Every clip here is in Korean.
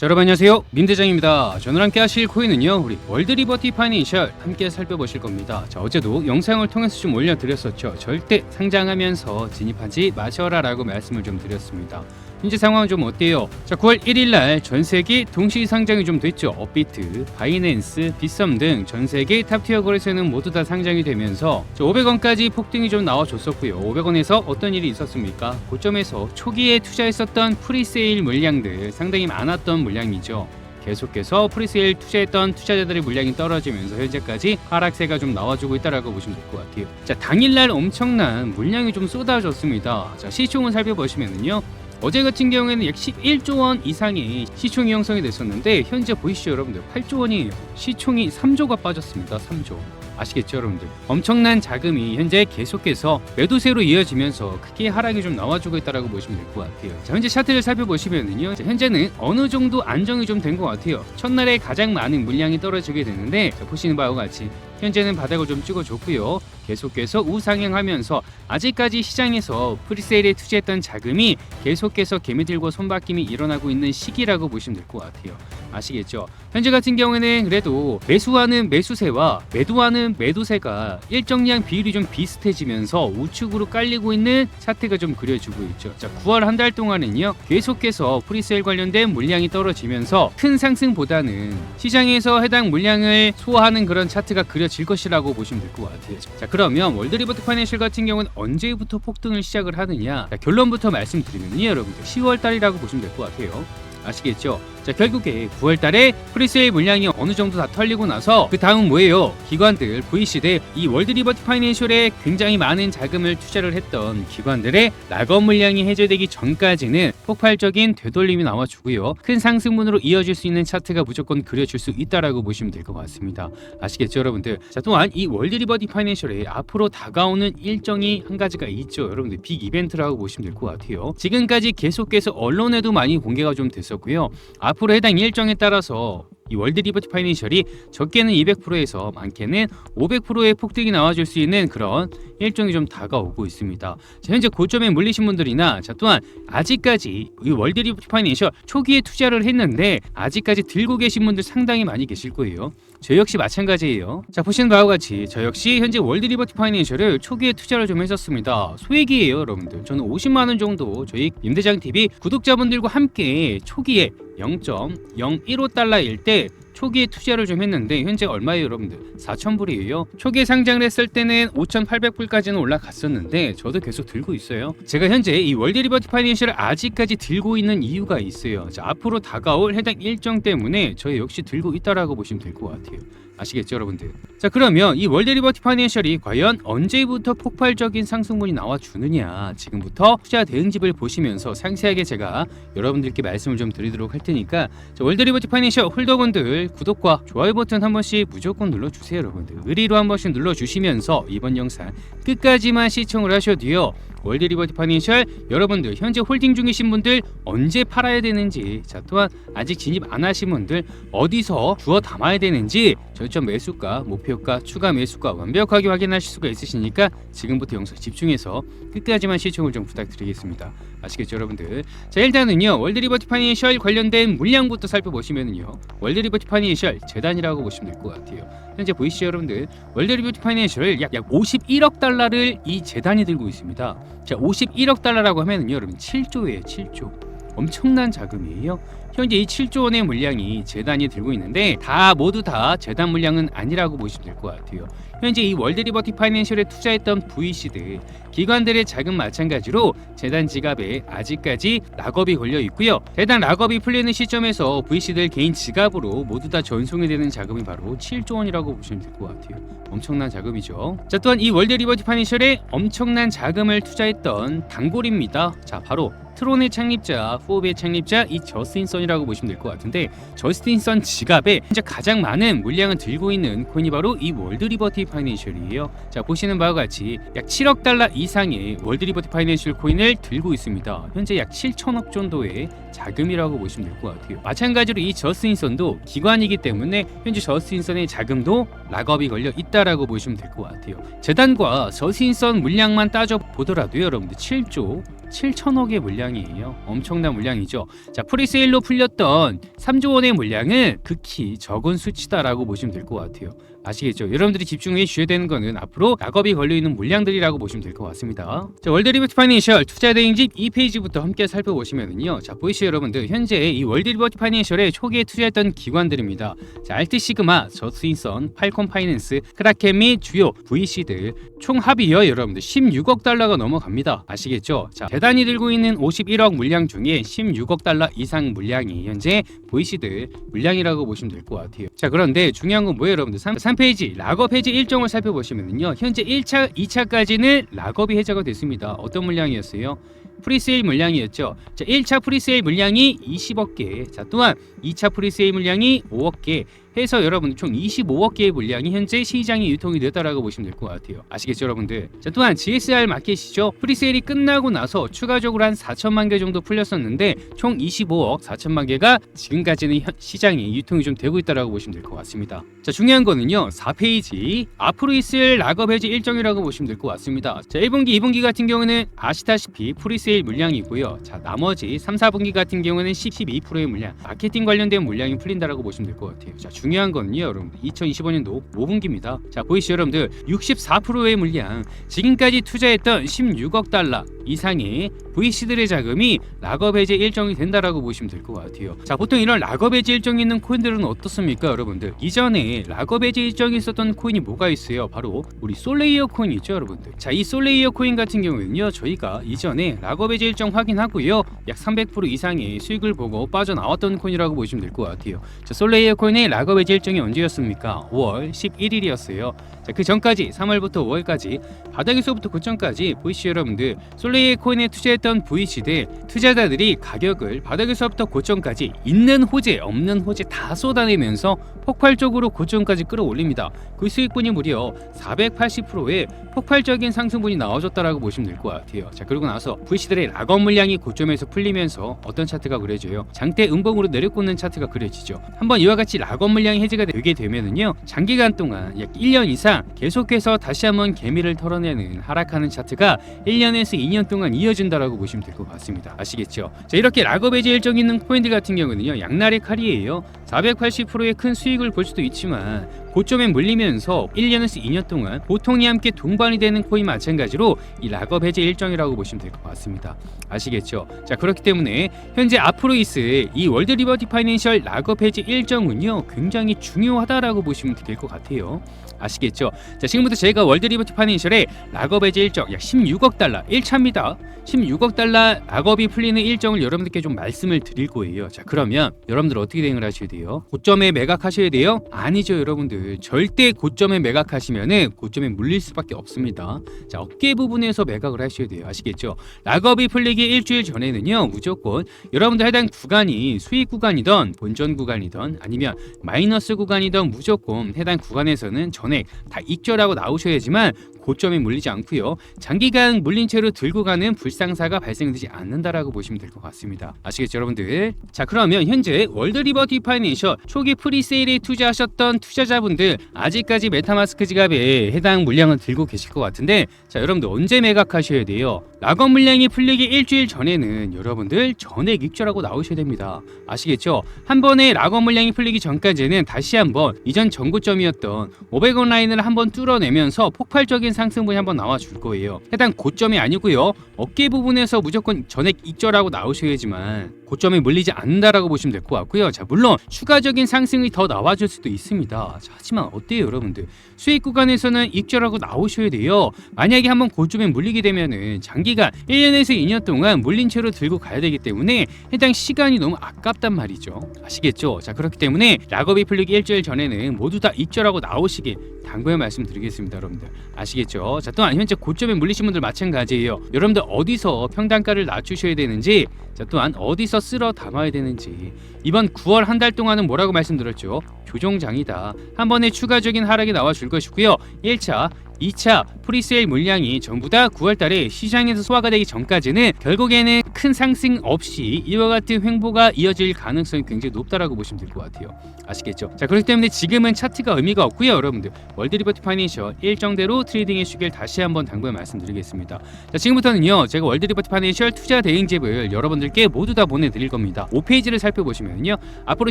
자, 여러분 안녕하세요. 민 대장입니다. 저는 함께 하실 코인은요. 우리 월드 리버티 파이낸셜 함께 살펴보실 겁니다. 자, 어제도 영상을 통해서 좀 올려 드렸었죠. 절대 상장하면서 진입하지 마셔라라고 말씀을 좀 드렸습니다. 현재 상황은 좀 어때요? 자, 9월 1일 날 전 세계 동시 상장이 좀 됐죠. 업비트, 바이낸스, 빗썸 등 전 세계 탑티어 거래소는 모두 다 상장이 되면서 500원까지 폭등이 좀 나와줬었고요. 500원에서 어떤 일이 있었습니까? 고점에서 초기에 투자했었던 프리세일 물량들 상당히 많았던 물량이죠. 계속해서 프리세일 투자했던 투자자들의 물량이 떨어지면서 현재까지 하락세가 좀 나와주고 있다라고 보시면 될 것 같아요. 자 당일날 엄청난 물량이 좀 쏟아졌습니다. 자 시총을 살펴보시면은요. 어제 같은 경우에는 약 11조 원 이상의 시총이 형성이 됐었는데 현재 보이시죠 여러분들 8조 원이에요. 시총이 3조가 빠졌습니다. 3조. 아시겠죠 여러분들 엄청난 자금이 현재 계속해서 매도세로 이어지면서 크게 하락이 좀 나와주고 있다라고 보시면 될 것 같아요 자, 현재 차트를 살펴보시면은요 자, 현재는 어느 정도 안정이 좀 된 것 같아요 첫날에 가장 많은 물량이 떨어지게 되는데 자, 보시는 바와 같이 현재는 바닥을 좀 찍어줬고요 계속해서 우상향하면서 아직까지 시장에서 프리세일에 투자했던 자금이 계속해서 개미들고 손바뀜이 일어나고 있는 시기라고 보시면 될 것 같아요 아시겠죠 현재 같은 경우에는 그래도 매수하는 매수세와 매도하는 매도세가 일정량 비율이 좀 비슷해지면서 우측으로 깔리고 있는 차트가 좀 그려지고 있죠. 자, 9월 한 달 동안은요 계속해서 프리세일 관련된 물량이 떨어지면서 큰 상승보다는 시장에서 해당 물량을 소화하는 그런 차트가 그려질 것이라고 보시면 될 것 같아요. 자, 그러면 월드리버트 파이낸셜 같은 경우는 언제부터 폭등을 시작을 하느냐? 자, 결론부터 말씀드리면요, 여러분들 10월 달이라고 보시면 될 것 같아요. 아시겠죠? 자 결국에 9월달에 프리세일 물량이 어느 정도 다 털리고 나서 그 다음 뭐예요? 기관들 VC대 이 월드리버티 파이낸셜에 굉장히 많은 자금을 투자를 했던 기관들의 락업 물량이 해제되기 전까지는 폭발적인 되돌림이 나와주고요. 큰 상승문으로 이어질 수 있는 차트가 무조건 그려질 수 있다라고 보시면 될 것 같습니다. 아시겠죠, 여러분들? 자 또한 이 월드리버티 파이낸셜에 앞으로 다가오는 일정이 한 가지가 있죠, 여러분들 빅 이벤트라고 보시면 될 것 같아요. 지금까지 계속해서 언론에도 많이 공개가 좀 됐었고요. 앞으로 해당 일정에 따라서 이 월드 리버티 파이낸셜이 적게는 200%에서 많게는 500%의 폭등이 나와줄 수 있는 그런 일정이 좀 다가오고 있습니다. 자, 현재 고점에 물리신 분들이나 자 또한 아직까지 이 월드 리버티 파이낸셜 초기에 투자를 했는데 아직까지 들고 계신 분들 상당히 많이 계실 거예요. 저 역시 마찬가지예요. 자 보시는 바와 같이 저 역시 현재 월드 리버티 파이낸셜을 초기에 투자를 좀 했었습니다. 소액이에요, 여러분들. 저는 50만 원 정도 저희 임대장 TV 구독자분들과 함께 초기에 0.015달러일 때 초기에 투자를 좀 했는데 현재 얼마예요 여러분들? 4,000불이에요? 초기에 상장을 했을 때는 5,800불까지는 올라갔었는데 저도 계속 들고 있어요. 제가 현재 이 월드리버티 파이낸셜을 아직까지 들고 있는 이유가 있어요. 자, 앞으로 다가올 해당 일정 때문에 저 역시 들고 있다라고 보시면 될 것 같아요 아시겠죠 여러분들? 자 그러면 이 월드리버티 파이낸셜이 과연 언제부터 폭발적인 상승분이 나와주느냐? 지금부터 투자 대응집을 보시면서 상세하게 제가 여러분들께 말씀을 좀 드리도록 할 테니까 자, 월드리버티 파이낸셜 홀더분들 구독과 좋아요 버튼 한 번씩 무조건 눌러주세요 여러분들. 의리로 한 번씩 눌러주시면서 이번 영상 끝까지만 시청을 하셔도요 월드 리버티 파이낸셜 여러분들 현재 홀딩 중이신 분들 언제 팔아야 되는지 자 또한 아직 진입 안 하신 분들 어디서 주어 담아야 되는지 절전 매수가 목표가 추가 매수가 완벽하게 확인하실 수가 있으시니까 지금부터 영상 집중해서 끝까지만 시청을 좀 부탁드리겠습니다 아시겠죠 여러분들? 자 일단은요 월드리버티 파이낸셜 관련된 물량부터 살펴보시면은요 월드리버티 파이낸셜 재단이라고 보시면 될 것 같아요. 현재 보이시죠 여러분들? 월드리버티 파이낸셜 약, 약 51억 달러를 이 재단이 들고 있습니다. 자 51억 달러라고 하면은요 여러분 7조예요 7조. 엄청난 자금이에요. 현재 이 7조 원의 물량이 재단이 들고 있는데 다 모두 다 재단 물량은 아니라고 보시면 될 것 같아요. 현재 이 월드리버티 파이낸셜에 투자했던 VC들 기관들의 자금 마찬가지로 재단 지갑에 아직까지 락업이 걸려 있고요. 재단 락업이 풀리는 시점에서 VC들 개인 지갑으로 모두 다 전송이 되는 자금이 바로 7조 원이라고 보시면 될 것 같아요. 엄청난 자금이죠. 자 또한 이 월드 리버티 파이낸셜에 엄청난 자금을 투자했던 단골입니다. 자 바로 트론의 창립자, 후업의 창립자 이 저스틴 선이라고 보시면 될 것 같은데 저스틴 선 지갑에 현재 가장 많은 물량을 들고 있는 코인이 바로 이 월드 리버티 파이낸셜이에요. 자 보시는 바와 같이 약 7억 달러 이상의 월드 리버티 파이낸셜 코인을 들고 있습니다. 현재 약 7천억 정도의 자금이라고 보시면 될 것 같아요. 마찬가지로 이 저스틴 선도 기관이기 때문에 현재 저스틴 선의 자금도 락업이 걸려 있다라고 보시면 될 것 같아요. 재단과 저스틴 선 물량만 따져 보더라도 여러분들 7조 7천억의 물량이에요. 엄청난 물량이죠. 자, 프리세일로 풀렸던 3조 원의 물량은 극히 적은 수치다라고 보시면 될 것 같아요. 아시겠죠? 여러분들이 집중해 주셔야 되는 거는 앞으로 낙업이 걸려 있는 물량들이라고 보시면 될 것 같습니다. 자, 월드리버티 파이낸셜 투자 대행집 2페이지부터 함께 살펴보시면은요. 자, 보이시죠, 여러분들? 현재 이 월드리버티 파이낸셜에 초기에 투자했던 기관들입니다. 자, 알트 시그마, 저스윈선, 팔콘 파이낸스, 크라켄 및 주요 VC들 총 합이요, 여러분들 16억 달러가 넘어갑니다. 아시겠죠? 자, 대단히 들고 있는 51억 물량 중에 16억 달러 이상 물량이 현재 VC들 물량이라고 보시면 될 것 같아요. 자, 그런데 중요한 건 뭐예요, 여러분들? 3, 3페이지 락업 해지 일정을 살펴보시면요. 현재 1차, 2차까지는 락업이 해제가 됐습니다. 어떤 물량이었어요? 프리세일 물량이었죠. 자, 1차 프리세일 물량이 20억 개. 자, 또한 2차 프리세일 물량이 5억 개. 해서 여러분 총 25억 개의 물량이 현재 시장에 유통이 됐다라고 보시면 될 것 같아요. 아시겠죠, 여러분들? 자, 또한 GSR 마켓이죠. 프리세일이 끝나고 나서 추가적으로 한 4천만 개 정도 풀렸었는데 총 25억 4천만 개가 지금까지는 현- 시장에 유통이 좀 되고 있다라고 보시면 될 것 같습니다. 자, 중요한 거는요. 4페이지 앞으로 있을 락업 해지 일정이라고 보시면 될 것 같습니다. 자, 1분기, 2분기 같은 경우는 아시다시피 프리세일 물량이고요. 자, 나머지 3, 4분기 같은 경우는 10, 12%의 물량, 마케팅 관련된 물량이 풀린다라고 보시면 될 것 같아요. 자, 중요한 거는요, 여러분. 2025년도 5분기입니다. 자, 보이시죠, 여러분들? 64%의 물량, 지금까지 투자했던 16억 달러 이상의 VC들의 자금이 락업 해제 일정이 된다라고 보시면 될 것 같아요. 자, 보통 이런 락업 해제 일정이 있는 코인들은 어떻습니까, 여러분들? 이전에 락업 해제 일정이 있었던 코인이 뭐가 있어요? 바로 우리 솔레이어 코인 있죠, 여러분들. 자, 이 솔레이어 코인 같은 경우에는요, 저희가 이전에 락업 해제 일정 확인하고요, 약 300% 이상의 수익을 보고 빠져나왔던 코인이라고 보시면 될 것 같아요. 자, 솔레이어 코인의 락업 해제 일정이 언제였습니까? 5월 11일이었어요. 자, 그 전까지 3월부터 5월까지 바닥에서부터 고점까지 보이시죠 여러분들 솔레이어 코인에 투자했던 VC들 투자자들이 가격을 바닥에서부터 고점까지 있는 호재 없는 호재 다 쏟아내면서 폭발적으로 고점까지 끌어올립니다. 그 수익분이 무려 480%의 폭발적인 상승분이 나와줬다라고 보시면 될 것 같아요. 자 그리고 나서 VC들의 락업 물량이 고점에서 풀리면서 어떤 차트가 그려져요? 장대 음봉으로 내려꽂는 차트가 그려지죠. 한번 이와 같이 락업 물량 이 해제가 되게 되면은요 장기간 동안 약 1년 이상 계속해서 다시 한번 개미를 털어내는 하락하는 차트가 1년에서 2년 동안 이어진다라고 보시면 될 것 같습니다. 아시겠죠? 자 이렇게 락업 해제 일정 있는 코인들 같은 경우는요 양날의 칼이에요. 480%의 큰 수익을 볼 수도 있지만 고점에 물리면서 1년에서 2년 동안 보통이 함께 동반이 되는 코인 마찬가지로 이 락업 해제 일정이라고 보시면 될 것 같습니다. 아시겠죠? 자 그렇기 때문에 현재 앞으로 있을 이 월드 리버티 파이낸셜 락업 해제 일정은요 굉장히 중요하다라고 보시면 될 것 같아요. 아시겠죠? 자 지금부터 제가 월드 리버티 파이낸셜의 락업 해제 일정 약 16억 달러 1차입니다. 16억 달러 락업이 풀리는 일정을 여러분들께 좀 말씀을 드릴 거예요. 자 그러면 여러분들 어떻게 대응을 하셔야 돼요? 고점에 매각하셔야 돼요? 아니죠 여러분들 절대 고점에 매각하시면은 고점에 물릴 수밖에 없습니다. 자 어깨 부분에서 매각을 하셔야 돼요. 아시겠죠? 락업이 풀리기 일주일 전에는요 무조건 여러분들 해당 구간이 수익 구간이던 본전 구간이던 아니면 마이너스 구간이던 무조건 해당 구간에서는 전액 다 익절하고 나오셔야지만 고점에 물리지 않고요. 장기간 물린 채로 들고 가는 불상사가 발생되지 않는다라고 보시면 될 것 같습니다. 아시겠죠, 여러분들? 자, 그러면 현재 월드 리버티 파이낸셜 초기 프리세일에 투자하셨던 투자자분들 아직까지 메타마스크 지갑에 해당 물량을 들고 계실 것 같은데 자, 여러분들 언제 매각하셔야 돼요? 락업 물량이 풀리기 일주일 전에는 여러분들 전액 익절하고 나오셔야 됩니다. 아시겠죠? 한 번에 락업 물량이 풀리기 전까지는 다시 한번 이전 전고점이었던 500원 라인을 한번 뚫어내면서 폭발적인 상승분이 한번 나와 줄 거예요. 해당 고점이 아니고요. 어깨 부분에서 무조건 전액 익절하고 나오셔야지만 고점에 물리지 않는다라고 보시면 될 것 같고요. 자, 물론 추가적인 상승이 더 나와줄 수도 있습니다. 자, 하지만 어때요, 여러분들? 수익 구간에서는 익절하고 나오셔야 돼요. 만약에 한번 고점에 물리게 되면은 장기간 1년에서 2년 동안 물린 채로 들고 가야 되기 때문에 해당 시간이 너무 아깝단 말이죠. 아시겠죠? 자, 그렇기 때문에 락업이 풀리기 일주일 전에는 모두 다 익절하고 나오시길 당부의 말씀드리겠습니다, 여러분들. 아시겠죠? 자, 또한 현재 고점에 물리신 분들 마찬가지예요. 여러분들 어디서 평단가를 낮추셔야 되는지, 자, 또한 어디서 쓸어 담아야 되는지. 이번 9월 한 달 동안은 뭐라고 말씀드렸죠? 조정장이다. 한 번에 추가적인 하락이 나와 줄 것이고요. 1차 2차 프리세일 물량이 전부 다 9월 달에 시장에서 소화가 되기 전까지는 결국에는 큰 상승 없이 이와 같은 횡보가 이어질 가능성이 굉장히 높다라고 보시면 될 것 같아요. 아시겠죠? 자 그렇기 때문에 지금은 차트가 의미가 없고요, 여러분들. 월드리버티 파이낸셜 일정대로 트레이딩의 시기를 다시 한번 당부해 말씀드리겠습니다. 자 지금부터는요, 제가 월드리버티 파이낸셜 투자 대응집을 여러분들께 모두 다 보내드릴 겁니다. 5페이지를 살펴보시면요, 앞으로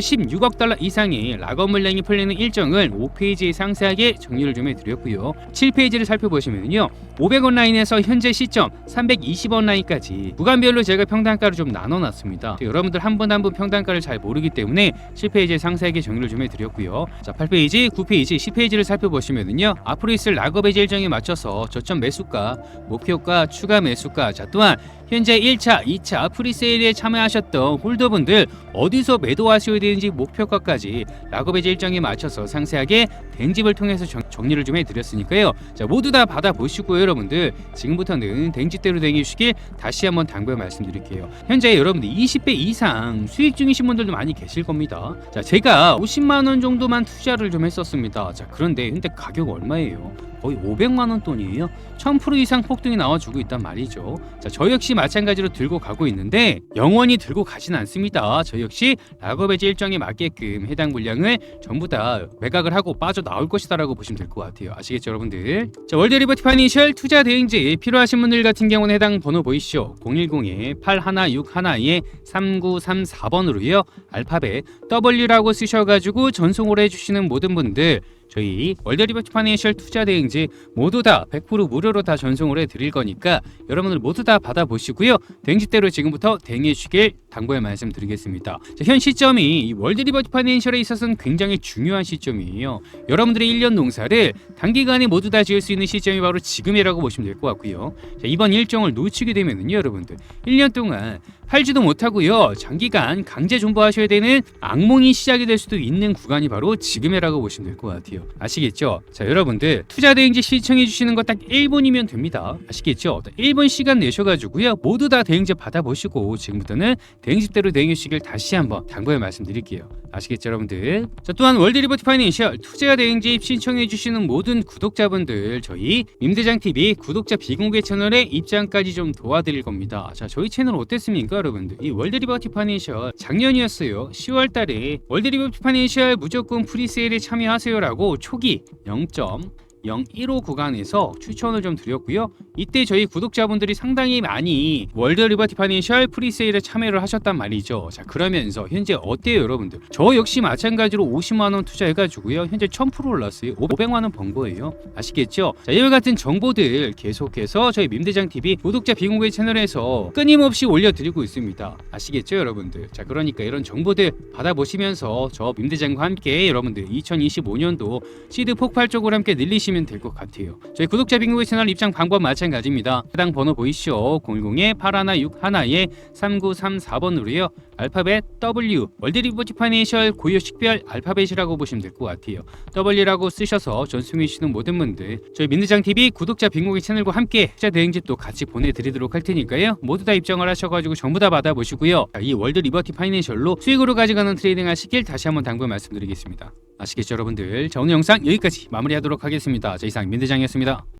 16억 달러 이상의 락업 물량이 풀리는 일정을 5페이지에 상세하게 정리를 좀 해드렸고요. 7페이지를 살펴보시면요, 500원 라인에서 현재 시점 320원 라인까지 구간별로 제가 평단가를 좀 나눠놨습니다. 여러분들 한 분 한 분 평단가를 잘 모르기 때문에 7페이지에 상세하게 정리를 좀 해드렸고요. 자, 8페이지, 9페이지, 10페이지를 살펴보시면은요, 앞으로 있을 락업의 일정에 맞춰서 저점 매수가, 목표가, 추가 매수가, 자 또한 현재 1차, 2차 프리세일에 참여하셨던 홀더분들 어디서 매도하셔야 되는지 목표가까지 락업의 일정에 맞춰서 상세하게 댕집을 통해서 정, 정리를 좀 해드렸으니까요. 자 모두 다 받아보시고요 여러분들 지금부터는 댕집대로 댕기시길 다시 한번 당부해 말씀드릴게요. 현재 여러분들 20배 이상 수익 중이신 분들도 많이 계실 겁니다. 자 제가 50만 원 정도만 투자를 좀 했었습니다. 자 그런데 현재 가격 얼마예요? 거의 500만 원 돈이에요. 1000% 이상 폭등이 나와주고 있단 말이죠. 자, 저 역시 마찬가지로 들고 가고 있는데 영원히 들고 가진 않습니다. 저 역시 락업의 일정에 맞게끔 해당 물량을 전부 다 매각을 하고 빠져 나올 것이다라고 보시면 될 것 같아요. 아시겠죠, 여러분들? 자, 월드 리버티 파이낸셜 투자 대행지 필요하신 분들 같은 경우는 해당 번호 보이시죠? 010-8161에 3934번으로요. 알파벳 W라고 쓰셔가지고 전송을 해주시는 모든 분들 저희 월드리버티 파이낸셜 투자 대행지 모두 다 100% 무료로 다 전송을 해드릴 거니까 여러분들 모두 다 받아보시고요. 대행지대로 지금부터 대행해 주시길 당부의 말씀드리겠습니다. 자, 현 시점이 이 월드리버티 파이낸셜에 있어서는 굉장히 중요한 시점이에요. 여러분들의 1년 농사를 단기간에 모두 다 지을 수 있는 시점이 바로 지금이라고 보시면 될 것 같고요. 자, 이번 일정을 놓치게 되면은요, 여러분들 1년 동안 팔지도 못하고요. 장기간 강제 존버하셔야 되는 악몽이 시작이 될 수도 있는 구간이 바로 지금이라고 보시면 될 것 같아요. 아시겠죠? 자, 여러분들 투자 대행지 신청해 주시는 거 딱 1분이면 됩니다. 아시겠죠? 1분 시간 내셔 가지고요. 모두 다 대행지 받아 보시고 지금부터는 대행집대로 대행해 주시길 다시 한번 당부해 말씀드릴게요. 아시겠죠, 여러분들? 자, 또한 월드리버티 파이낸셜 투자 대행집 신청해 주시는 모든 구독자분들 저희 임대장 TV 구독자 비공개 채널에 입장까지 좀 도와드릴 겁니다. 자, 저희 채널 어땠습니까, 여러분들? 이 월드리버티 파이낸셜 작년이었어요. 10월 달에 월드리버티 파이낸셜 무조건 프리세일에 참여하세요라고 초기 0점 015 구간에서 추천을 좀 드렸고요. 이때 저희 구독자분들이 상당히 많이 월드 리버티 파이낸셜 프리세일에 참여를 하셨단 말이죠. 자, 그러면서 현재 어때요, 여러분들? 저 역시 마찬가지로 50만 원 투자해 가지고요. 현재 1000% 올랐어요. 500만 원 번 거예요. 아시겠죠? 자, 이와 같은 정보들 계속해서 저희 민대장 TV 구독자 비공개 채널에서 끊임없이 올려 드리고 있습니다. 아시겠죠, 여러분들? 자, 그러니까 이런 정보들 받아보시면서 저 민대장과 함께 여러분들 2025년도 시드 폭발 쪽으로 함께 늘리시 하시면 될 것 같아요. 저희 구독자 빙고의 채널 입장 방법 마찬가지입니다. 해당 번호 보이시죠? 010-8161에 3934번으로요. 알파벳 W 월드리버티 파이낸셜 고유 식별 알파벳이라고 보시면 될 것 같아요. W라고 쓰셔서 전송해 주시는 모든 분들 저희 민드장 TV 구독자 빙고의 채널과 함께 투자 대행집도 같이 보내드리도록 할 테니까요. 모두 다 입장을 하셔가지고 전부 다 받아보시고요. 자, 이 월드 리버티 파이낸셜로 수익으로 가져가는 트레이딩 하시길 다시 한번 당부 말씀드리겠습니다. 아시겠죠 여러분들? 자 오늘 영상 여기까지 마무리하도록 하겠습니다. 자 이상 민대장이었습니다.